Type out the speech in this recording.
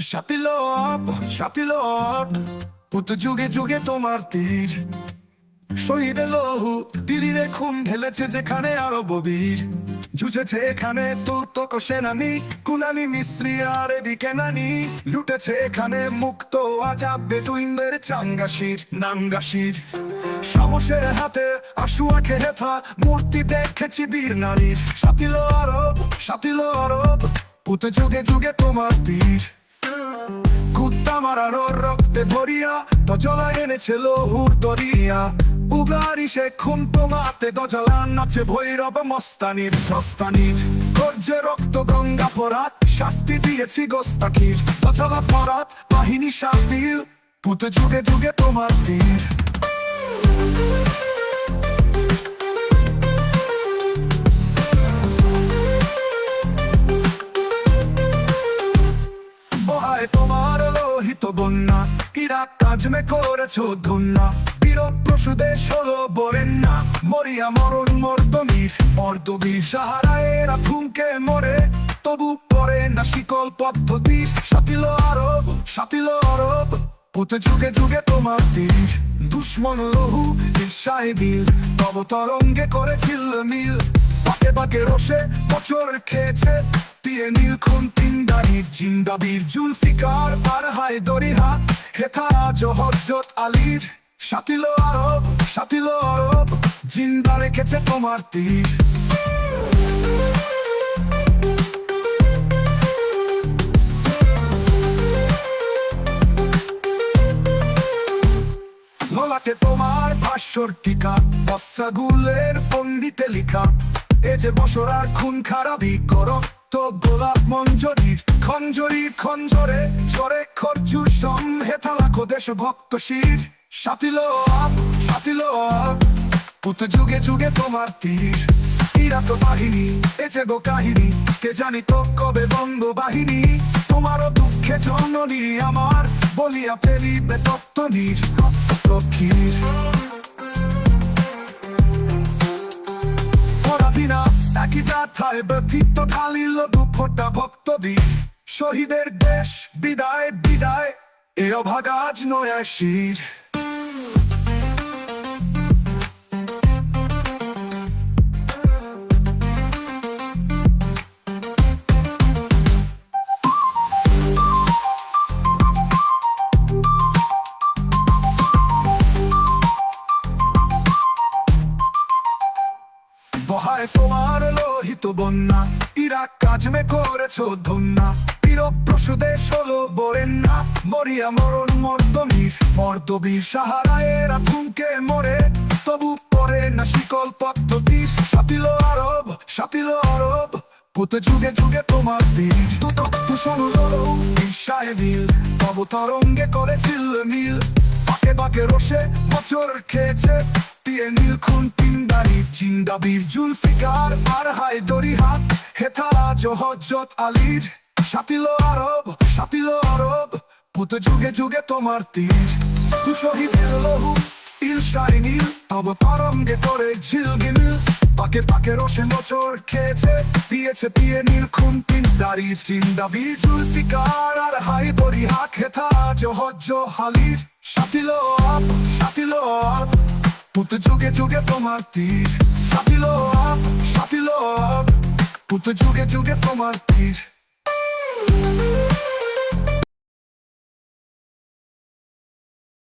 সাতিলব সাতিলব পুত যুগে যুগে তোমার তীর। শহীদের লহু খুন ঢেলেছে যেখানে আরও জুঝেছে এখানে তুর্তক সেনানি, কুনানি মিশ্রি আর এদিকে লুটেছে এখানে মুক্ত আজাব বেতুইনদের চাঙ্গাসির নাঙ্গাসির সামসের হাতে আশুয়া খেহেথা মূর্তি দেখেছি বীর নারীর। সাতিল আরব সাতিল আরব পুত যুগে যুগে তোমার তীর। কুত্তা মারানো রক্তে ভরিয়া দজলা এনেছিল হুর দরিয়া। উগারি সে খুন তোমাতে দজলা নাচে ভৈরব মস্তানির প্রস্তানির। গর্জে রক্ত গঙ্গা পরাত শাস্তি দিয়েছি গোস্তাকির দজলা পরাত বাহিনী সাবিল পুতে যুগে যুগে তোমার তীর। বন্যা ধন্যা। তবু পরে আরব দুশ্মন লহু ঈর্ষায় বিল তব তরঙ্গে করেছিল মিল পাকে রসে বছর খেয়েছে। দিয়ে নীল খুন তিনদারির জিন্দাবির জুলফিকার আর হায় দরিহা, হেথা জহরজত আলীর। সাতিল আরব সাতিল আরব, জিন্দা রেখেছে তোমার তীর। তোমার ভাষ্যর টিকা, বস্ত্রাগুলের পণ্ডিতে লিখা। এ যে বসরার খুন খারাপি করো। তো গোলাপ মঞ্জরির খঞ্জরির খঞ্জরে, চরে খরচুর সম দেশ ভক্ত শির। সাতিল আপ সাতিল আপ, পুত যুগে যুগে তোমার তীর। ইরা তো বাহিনী, এ যে গো কাহিনী, কে জানি তো কবে বঙ্গ বাহিনী তোমারও দুঃখে জননী আমার, বলিয়া ফেলিবে তত্ত্ব নীর একই ব্যথায় ব্যথিত ঢালিল দুঃখটা ভক্তদি। শহীদের দেশ, বিদায় বিদায়, এ অভাগা আজ নয় শির। বহায় তোমার লোহিত বন্যা। ইরাক কাজমে করেছ ধন্যা। প্রসুদে ষোলো বরেন না মরিয়া মরণ মর্দবীর মর্দবীর সাহারায়েরা থুমকে মরে। তবু পরে না শিকল পদ্ধতির সাতিল আরব সাতিল আরব। পুতে যুগে যুগে তোমার দুটো তুষণ হলো ঈর্ষায় নীল। তব তরঙ্গে করেছিল নীল। পাকে পাকে রসে বছর খেয়েছে। দিয়ে নীল খুন তিনদারি জিন্দাবির জুলফিকার আর হায় দরিহাত হেথা জহজত আলীর। সাতিল আরব সাতিল আরব, পুত যুগে যুগে তোমার তীর। তু শহীদের লহু ইলশাই নীল, তব তরঙ্গে করে ঝিলগিল পাকে পাকে রসে বছর খেয়েছে পিয়েছে পিয়ে নীল খুন তিনদারির জিন্দাবির জুলফিকার আর হায় দরিহাত হেথা জহজ হালির সাতিল আপ সাতিল আপ। পুত যুগে যুগে তোমার তীর। সাতিল আপ পুত যুগে যুগে তোমার তীর।